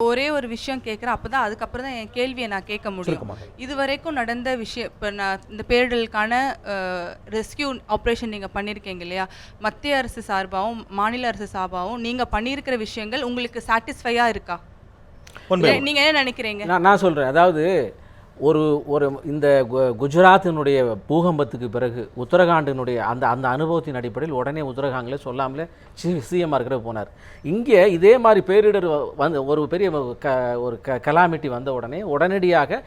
ஒரே ஒரு விஷயம் கேட்குறேன் அப்பதான் அதுக்கப்புறம் தான் என் கேள்வியை நான் கேட்க முடியும். இது வரைக்கும் நடந்த விஷயம் இப்போ நான் இந்த பேரிடலுக்கான ரெஸ்கியூ ஆப்ரேஷன் நீங்கள் பண்ணியிருக்கீங்க இல்லையா மத்திய அரசு சார்பாகவும் மாநில அரசு சார்பாகவும் நீங்கள் பண்ணியிருக்கிற விஷயங்கள் உங்களுக்கு சாட்டிஸ்ஃபையாக இருக்கா உண்மை. இல்ல, நீங்க என்ன நினைக்கிறீங்க நான் நான் சொல்கிறேன் அதாவது ஒரு ஒரு இந்த கு- குஜராத்தினுடைய பூகம்பத்துக்கு பிறகு உத்தரகாண்டினுடைய அந்த அந்த அனுபவத்தின் அடிப்படையில் உடனே உத்தரகாண்டில் சொல்லாமலே சி சிஎம்ஆர் இருக்கிற போனார். இங்கே இதே மாதிரி பேரிடர் வந்து ஒரு பெரிய க ஒரு க கலாமிட்டி வந்த உடனே உடனடியாக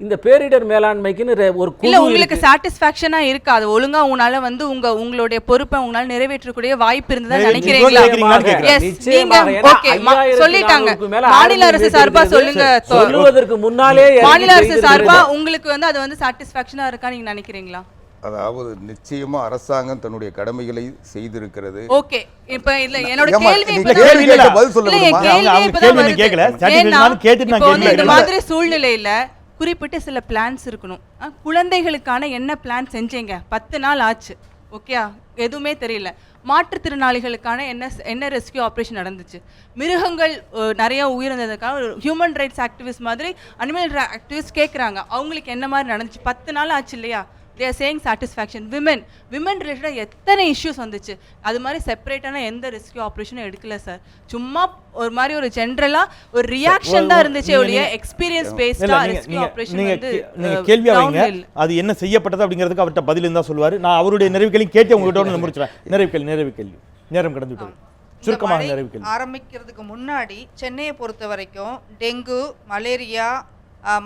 இந்த பேரிடர் மேலாண்மைக்குன்னு ஒரு இல்ல உங்களுக்கு இருக்கு. சாட்டிஸ்ஃபேக்ஷனா இருக்கா அது ஒழுங்கா உங்களால வந்து உங்க உங்களுடைய பொறுப்பை உங்களால நிறைவேற்றக்கூடிய வாய்ப்பு இருந்ததா நினைக்கிறீங்களா நிச்சயமாக கேட்கிறேன். Yes, நிச்சயமாக. நீங்க- ஏன்னா okay, மா- 5400 சொல்லிட்டாங்க. மாநில அரசு சார்பா. சொல்லுங்க, சொல்லுவதற்கு முன்னாலே மாநில அரசு. சார்பா உங்களுக்கு வந்து அது வந்து சாட்டிஸ்ஃபேக்ஷனா இருக்கா நீங்க நினைக்கிறீங்களா அதாவது நிச்சயமா அரசாங்கம் தன்னுடைய கடமைகளை செய்திருக்கிறது ஓகே இப்ப இல்ல என்னோட கேள்வி பதில் சொல்ல இல்ல, என் விடுமா? கேள்வி. கேட்கல. இந்த. மாதிரி சூழ்நிலையில குறிப்பிட்ட சில பிளான்ஸ் இருக்கணும். குழந்தைகளுக்கான என்ன பிளான் செஞ்சீங்க? பத்து நாள் ஆச்சு. ஓகே எதுவுமே தெரியல. மாற்றுத்திறனாளிகளுக்கான என்ன என்ன ரெஸ்கியூ ஆப்ரேஷன் நடந்துச்சு? மிருகங்கள் அஹ், நிறைய உயிரிழந்ததுக்காக ஹியூமன் ரைட்ஸ் ஆக்டிவிஸ்ட் மாதிரி அனிமல் ஆக்டிவிஸ்ட் கேட்குறாங்க அவங்களுக்கு என்ன மாதிரி நடந்துச்சு? பத்து நாள் ஆச்சு இல்லையா? They're saying satisfaction women women ரிலேட்டடாக எத்தனை இஷ்யூஸ் வந்துச்சு? அது மாதிரி செப்பரேட்டான எந்த ரெஸ்கியூ ஆப்ரேஷனும் எடுக்கல சார் சும்மா ஒரு மாதிரி ஒரு ஜென்ரலாக ஒரு ரியாக்ஷன் தான் இருந்துச்சு ஒழிய எக்ஸ்பீரியன்ஸ் பேஸ்டாக ரெஸ்கியூ ஆப்ரேஷன் வந்து கே- நீங்க அஹ், கேள்வியா ground வைங்க ல இல்ல. அது என்ன செய்யப்பட்டது அப்படிங்கிறதுக்கு அவர்கிட்ட பதில் இருந்தா சொல்லுவாரு. நான் அவருடைய நிறைவு கேள்வி கேட்டு உங்ககிட்ட ஒன்று முடிச்சிடறேன் நிறைவு கேள்வி நிறைவு கேள்வி. நேரம் கடந்து விட்டது. சுருக்கமாக கேள்வி. ஆரம்பிக்கிறதுக்கு முன்னாடி சென்னையை பொறுத்த வரைக்கும் டெங்கு மலேரியா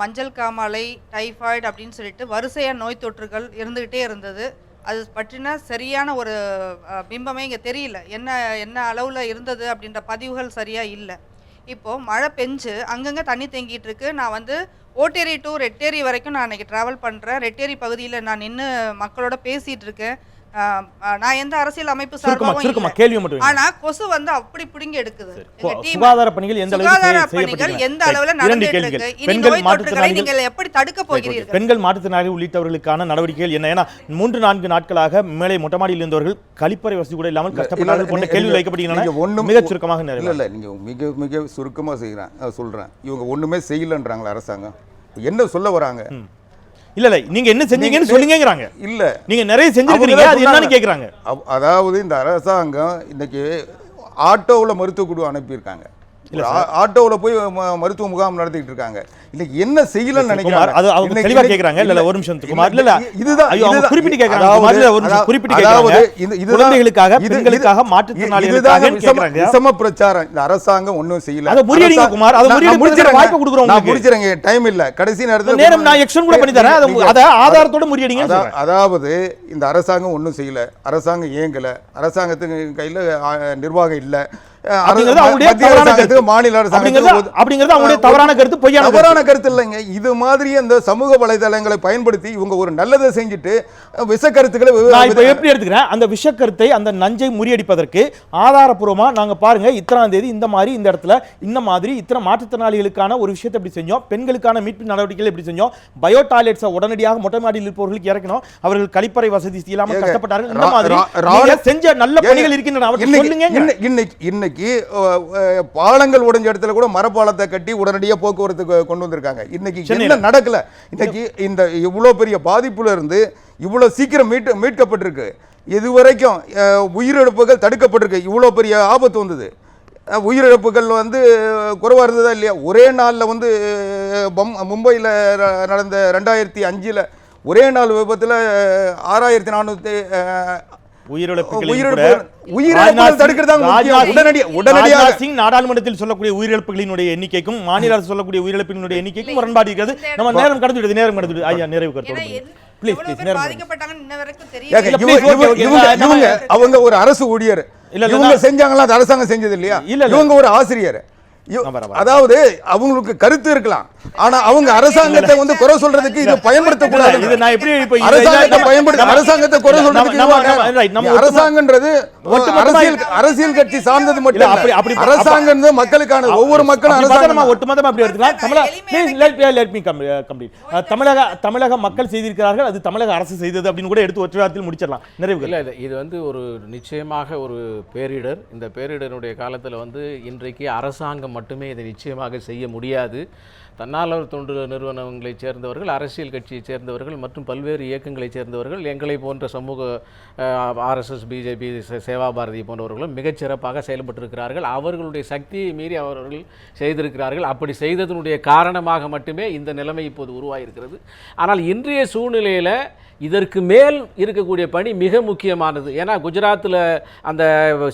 மஞ்சள் காமாலை டைஃபாய்டு அப்படின்னு சொல்லிட்டு வரிசையாக நோய் தொற்றுகள் இருந்துக்கிட்டே இருந்தது. அது பற்றின சரியான ஒரு பிம்பமே இங்கே தெரியல. என்ன என்ன அளவில் இருந்தது அப்படின்ற பதிவுகள் சரியாக இல்லை. இப்போது மழை பெஞ்சு அங்கங்கே தண்ணி தேங்கிட்டு இருக்கு. நான் வந்து ஓட்டேரி டு ரெட்டேரி வரைக்கும் நான் இன்றைக்கி ட்ராவல் பண்ணுறேன் ரெட்டேரி பகுதியில் நான் நின்று மக்களோட பேசிகிட்டு இருக்கேன். நான் எந்த அரசியல் அமைப்பு சுருக்கமா சார்பாகவும். ஆனா கொசு வந்து அப்படி பிடுங்கி எடுக்குது. சுகாதார பணிகள் எந்த அளவுக்கு சுகாதார பணிகள்? எந்த அளவுல நடந்துட்டு இருக்கு இனி பெண்கள் நோய் தொற்றுகளை நீங்கள் எப்படி தடுக்க. போகிறீர்கள்? பெண்கள் மாற்றுத்திறனாளிகள் உள்ளிட்டவர்களுக்கான நடவடிக்கைகள் என்ன? ஏன்னா மூன்று நான்கு நாட்களாக மேலே மொட்டை மாடியில் இருந்தவர்கள் கழிப்பறை வசதி கூட இல்லாமல் கஷ்டப்பட்டார்கள் போன்ற கேள்வி வைக்கப்படுகின்றன ஒண்ணும் மிகச் சுருக்கமாக இல்ல நிறைவு இல்ல. நீங்க மிக மிக சுருக்கமா செய்கிறேன் அஹ் சொல்றேன். இவங்க ஒண்ணுமே செய்யலன்றாங்களா அரசாங்கம். என்ன சொல்ல வராங்க? இல்ல இல்ல நீங்க என்ன செஞ்சீங்கன்னு சொல்லுங்கங்கறாங்க. இல்ல. நீங்க நிறைய செஞ்சிருக்கீங்க அது என்னன்னு. கேக்குறாங்க. அதாவது இந்த அரசாங்கம் இன்னைக்கு ஆட்டோவில் மருத்துவ குழு அனுப்பியிருக்காங்க. ஆட்டோவுல போய் மருத்துவ முகாம் நடத்திட்டு இருக்காங்க இல்ல என்ன செய்யலன்னு நினைக்கிறாங்க அது அவங்க. இல்ல, ஒரு நிமிஷம், குமார். இல்ல. இதுதான் அவங்க. குறிப்பிட்டு அதாவது- குறிப்பிட்டு அதாவது. இது- குழந்தைகளுக்காக, இது- இது- பெண்களுக்காக, மாற்றுத்திறனாளிகளுக்காக. விசம பிரச்சாரம் இந்த அரசாங்கம் ஒண்ணும் செய்யல அதை முறியடிங்க, குமார். அதை முடிச்சிடுறேங்க. வாய்ப்பு கொடுக்குறோம் நான். முடிச்சிடுறேங்க டைம் இல்ல கடைசி நேரத்துல நேரம் நான் எக்ஸ்டன் கூட பண்ணி தரேன் அதை ஆதாரத்தோட சொல்றேன் அதாவது இந்த அரசாங்கம் ஒன்றும் செய்யல அரசாங்கம் இயங்கல அரசாங்கத்துக்கு கையில நிர்வாகம் இல்ல அஹ், அரசு- அப்படிங்கிறது அவங்களுடைய மத்திய தவறான கருத்து. கருத்து பொய்யான கருத்து. தவறான கருத்து இல்லைங்க. இது மாதிரி அந்த சமூக வலைதளங்களை பயன்படுத்தி இவங்க ஒரு நல்லதை செஞ்சுட்டு விஷ கருத்துக்களை இப்போ எப்படி எடுத்துக்கிறேன்? அந்த விஷக்கருத்தை அந்த நஞ்சை முறியடிப்பதற்கு ஆதாரப்பூர்வமா நாங்க பாருங்க இத்தனாம் தேதி இந்த மாதிரி இந்த இடத்துல இந்த மாதிரி இத்தனை மாற்றுத்திறனாளிகளுக்கான ஒரு விஷயத்தை எப்படி செஞ்சோம்? பெண்களுக்கான மீட்பு நடவடிக்கைகள் எப்படி செஞ்சோம்? பயோ டாய்லெட்ஸை உடனடியாக மொட்டை மாடியில் இருப்பவர்களுக்கு இறக்கணும்? அவர்கள் கழிப்பறை வசதி இல்லாமல் கஷ்டப்பட்டார்கள். இந்த மாதிரி செஞ்ச நல்ல பணிகள் இருக்கின்றன. சொல்லுங்க இன்னை- இன்னைக்கு இன்னைக்கு அஹ், பாலங்கள் உடைஞ்ச இடத்துல கூட மரப்பாலத்தை கட்டி உடனடியாக போக்குவரத்து கொ- கொண்டு வந்திருக்காங்க. சென்னையில. என்ன நடக்கல? இன்னைக்கு இந்த இவ்வளோ பெரிய பாதிப்புல இருந்து இவ்வளோ சீக்கிரம் மீட்டு மீட்கப்பட்டிருக்கு. இதுவரைக்கும் உயிரிழப்புகள் தடுக்கப்பட்டிருக்கு. இவ்வளோ பெரிய ஆபத்து வந்தது. உயிரிழப்புகள் வந்து குறைவாக இருந்ததா இல்லையா? ஒரே நாளில் வந்து பம் மும்பையில் நடந்த ரெண்டாயிரத்தி அஞ்சில் ஒரே நாள் விபத்தில் ஆறாயிரத்தி நானூற்றி நாடாளுமன்றத்தில் சொல்லக்கூடிய உயிரிழப்புகளினுடைய எண்ணிக்கைக்கும் மாநில அரசு சொல்லக்கூடிய உயிரிழப்பினுடைய எண்ணிக்கைக்கும் முரண்பாடு இருக்கிறது. நம்ம நேரம் கடந்து விடுது நேரம் ஐயா நிறைவு கருத்து அவங்க ஒரு அரசு ஊழியர். இவங்க செஞ்சாங்களா? அரசாங்கம் செஞ்சது இல்லையா? இல்ல. இவங்க ஒரு ஆசிரியர். அதாவது அவங்களுக்கு கருத்து இருக்கலாம். ஆனா அவங்க அரசாங்கத்தை வந்து குறை சொல்றதுக்கு இது பயன்படுத்தக்கூடாது. இது நான் எப்படி இப்ப அரசாங்கத்தை பயன்படுத்த அரசாங்கத்தை குறை சொல்றதுக்கு அரசாங்கன்றது அரசியல் அரசியல் கட்சி சார்ந்தது மட்டும். அப்படி- அப்படி- அரசாங்கம் மக்களுக்கான ஒவ்வொரு மக்களும் அரசாங்கம். ஒட்டுமொத்தமா அப்படி எடுத்துக்கலாம். தமிழக uh, complete. Uh, தமிழக தமிழக மக்கள் செய்திருக்கிறார்கள். அது தமிழக அரசு செய்தது அப்படின்னு கூட எடுத்து ஒற்றை வார்த்தையில் முடிச்சிடலாம். நிறைவு இல்லை இல்லை இது வந்து ஒரு நிச்சயமாக ஒரு பேரிடர். இந்த பேரிடருடைய காலத்தில் வந்து இன்றைக்கு அரசாங்கம் மட்டுமே இதை நிச்சயமாக செய்ய முடியாது. தன்னார்வ தொண்டு நிறுவனங்களைச் சேர்ந்தவர்கள் அரசியல் கட்சியைச் சேர்ந்தவர்கள் மற்றும் பல்வேறு இயக்கங்களைச் சேர்ந்தவர்கள் எங்களை போன்ற சமூக ஆர்எஸ்எஸ் பிஜேபி சேவா பாரதி போன்றவர்களும் மிகச்சிறப்பாக செயல்பட்டிருக்கிறார்கள். அவர்களுடைய சக்தியை மீறி அவர்கள் செய்திருக்கிறார்கள். அப்படி செய்ததனுடைய காரணமாக மட்டுமே இந்த நிலைமை இப்போது உருவாகியிருக்கிறது ஆனால் இன்றைய சூழ்நிலையில் இதற்கு மேல் இருக்கக்கூடிய பணி மிக முக்கியமானது. ஏன்னா குஜராத்தில் அந்த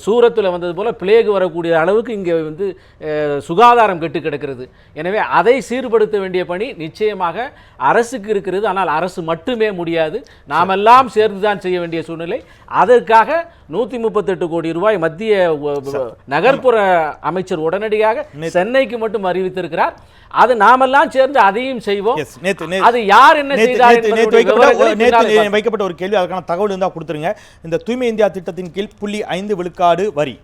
சூரத்தில் வந்தது போல் பிளேக் வரக்கூடிய அளவுக்கு இங்கே வந்து சுகாதாரம் கெட்டு கிடக்கிறது. எனவே அதை சீர்படுத்த வேண்டிய பணி நிச்சயமாக அரசுக்கு இருக்கிறது. ஆனால் அரசு மட்டுமே முடியாது. நாமெல்லாம் சேர்ந்து தான் செய்ய வேண்டிய சூழ்நிலை. அதற்காக நூற்றி முப்பத்தெட்டு கோடி ரூபாய் மத்திய நகர்ப்புற அமைச்சர் உடனடியாக சென்னைக்கு மட்டும் அறிவித்திருக்கிறார். அது நாமெல்லாம் சேர்ந்து அதையும் செய்வோம். அது யார் என்ன. வைக்கப்பட்ட ஒரு கேள்வி. அதற்கான தகவல் இருந்தால் கொடுத்துருங்க. இந்த தூய்மை இந்தியா திட்டத்தின் கீழ் புள்ளி ஐந்து விழுக்காடு வரி.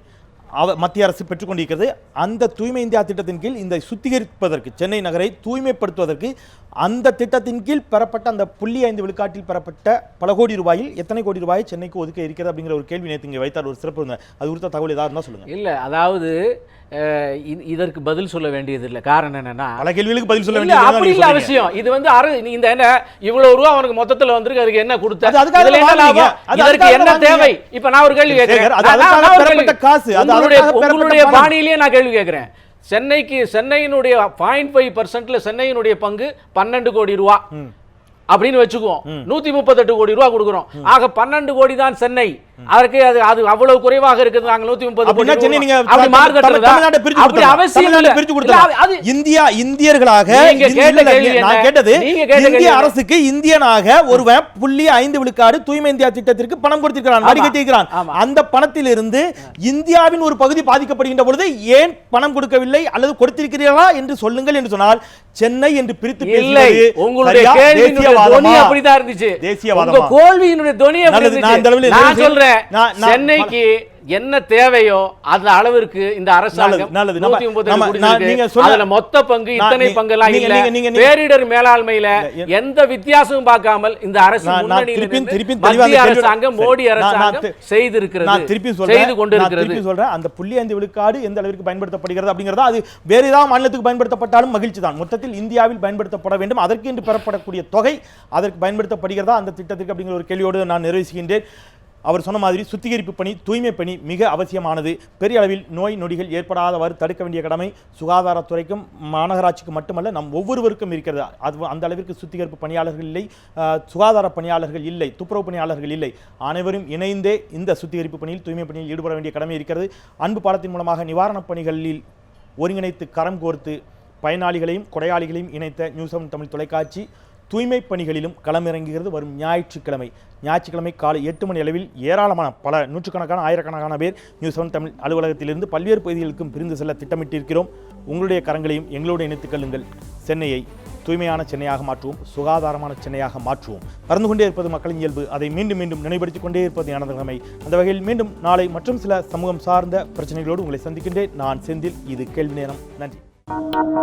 அவ மத்திய அரசு பெற்றுக்கொண்டிருக்கிறது. அந்த தூய்மை இந்தியா திட்டத்தின் கீழ் இந்த சுத்திகரிப்பதற்கு சென்னை நகரை தூய்மைப்படுத்துவதற்கு அந்த திட்டத்தின் கீழ் பெறப்பட்ட அந்த புள்ளி ஐந்து விழுக்காட்டில் பெறப்பட்ட பல கோடி ரூபாயில் எத்தனை கோடி ரூபாய் சென்னைக்கு ஒதுக்க இருக்கிறது அப்படிங்கிற ஒரு கேள்வி நேற்று இங்கே வைத்தார் ஒரு சிறப்பு இருந்தது. அது குறித்த தகவல் ஏதாவது இருந்தால் சொல்லுங்க இல்ல அதாவது இதற்கு பதில் சொல்ல வேண்டியது இல்லை காரணம் என்னன்னா பல கேள்விகளுக்கு பதில் சொல்ல வேண்டியது அப்படி இல்ல அவசியம் இது வந்து அரு இந்த என்ன இவ்வளவு ரூபா அவனுக்கு மொத்தத்துல வந்திருக்கு அதுக்கு என்ன கொடுத்த அது அதுக்காக இதுல என்ன. லாபம்? இதற்கு என்ன. தேவை இப்ப நான் ஒரு கேள்வி கேட்கிறேன் காசு, உங்களுடைய. பாணியிலேயே நான் கேள்வி கேட்கிறேன் சென்னைக்கு சென்னையினுடைய பாயிண்ட் ஃபைவ் பர்சன்ட்ல சென்னையினுடைய பங்கு பன்னெண்டு கோடி ரூபா. அப்படின்னு வச்சுக்குவோம். நூத்தி முப்பத்தெட்டு கோடி ரூபா கொடுக்குறோம். ஆக பன்னெண்டு கோடி தான் சென்னை. அதற்கு அது அது அவ்வளவு குறைவாக இருக்குது நாங்க நூத்தி முப்பது சென்னை நீங்க அப்படி பிரிச்சு அப்படி. அவசியம். பிரிச்சு இந்தியா இந்தியர்களாக நான்? கேட்டது இந்திய? அரசுக்கு இந்தியனாக ஒருவன் புள்ளி ஐந்து விழுக்காடு தூய்மை இந்தியா திட்டத்திற்கு பணம் கொடுத்திருக்கிறான் வரி. கட்டியிருக்கிறான். அந்த பணத்திலிருந்து இந்தியாவின் ஒரு பகுதி பாதிக்கப்படுகின்ற பொழுது ஏன் பணம் கொடுக்கவில்லை அல்லது கொடுத்திருக்கிறீர்களா என்று சொல்லுங்கள் என்று சொன்னால் சென்னை என்று பிரித்து இல்லை உங்களுடைய? கேள்வியினுடைய துணி? அப்படிதான் இருந்துச்சு தேசியவாதமா? உங்க கேள்வியினுடைய துணி நான் சொல்றேன் சென்னைக்கு என்ன தேவையோ அந்த அளவிற்கு இந்த அரசாங்கம் நூத்தி முப்பது மொத்த பங்கு இத்தனை பங்கெல்லாம் நீங்க- இல்ல. பேரிடர் மேலாண்மையில எந்த வித்தியாசமும் பார்க்காமல் இந்த அரசு மத்திய அரசாங்கம். மோடி அரசாங்கம் செய்திருக்கிறது நான் திருப்பி சொல்றேன் செய்து கொண்டிருக்கிறது. திருப்பி சொல்றேன் அந்த புள்ளி ஐந்து விழுக்காடு எந்த அளவிற்கு பயன்படுத்தப்படுகிறது அப்படிங்கிறதா அது வேற ஏதாவது மாநிலத்துக்கு பயன்படுத்தப்பட்டாலும் மகிழ்ச்சி தான். மொத்தத்தில் இந்தியாவில் பயன்படுத்தப்பட வேண்டும். அதற்கு என்று பெறப்படக்கூடிய தொகை அதற்கு பயன்படுத்தப்படுகிறதா அந்த திட்டத்திற்கு அப்படிங்கிற ஒரு கேள்வியோடு நான் நிறைவு செய்கின்றேன். அவர் சொன்ன மாதிரி சுத்திகரிப்பு பணி தூய்மை பணி மிக அவசியமானது. பெரிய அளவில் நோய் நொடிகள் ஏற்படாதவாறு தடுக்க வேண்டிய கடமை சுகாதாரத்துறைக்கும் மாநகராட்சிக்கு மட்டுமல்ல நம் ஒவ்வொருவருக்கும் இருக்கிறது. அது அந்த அளவிற்கு சுத்திகரிப்பு பணியாளர்கள் இல்லை சுகாதார பணியாளர்கள் இல்லை துப்புரவு பணியாளர்கள் இல்லை. அனைவரும் இணைந்தே இந்த சுத்திகரிப்பு பணியில் தூய்மை பணியில் ஈடுபட வேண்டிய கடமை இருக்கிறது. அன்பு பாலத்தின் மூலமாக நிவாரணப் பணிகளில் ஒருங்கிணைத்து கரம் கோர்த்து பயனாளிகளையும் கொடையாளிகளையும் இணைத்த நியூஸ் செவன் தமிழ் தொலைக்காட்சி. தூய்மை பணிகளிலும் களமிறங்குகிறது. வரும் ஞாயிற்றுக்கிழமை. ஞாயிற்றுக்கிழமை காலை எட்டு மணி அளவில் ஏராளமான பல நூற்றுக்கணக்கான ஆயிரக்கணக்கான பேர் நியூஸ் செவன் தமிழ் அலுவலகத்திலிருந்து பல்வேறு பகுதிகளுக்கும் பிரிந்து செல்ல திட்டமிட்டிருக்கிறோம். உங்களுடைய கரங்களையும் எங்களோடு இணைத்துக் கொள்ளுங்கள். சென்னையை தூய்மையான சென்னையாக மாற்றுவோம். சுகாதாரமான சென்னையாக மாற்றுவோம். மறந்து கொண்டே இருப்பது மக்களின் இயல்பு. அதை மீண்டும் மீண்டும் நினைப்படுத்திக் கொண்டே இருப்பது எனது அந்த வகையில் மீண்டும் நாளை மற்றும் சில சமூகம் சார்ந்த பிரச்சனைகளோடு உங்களை சந்திக்கின்றேன். நான் செந்தில். இது கேள்வி நேரம். நன்றி. Thank you.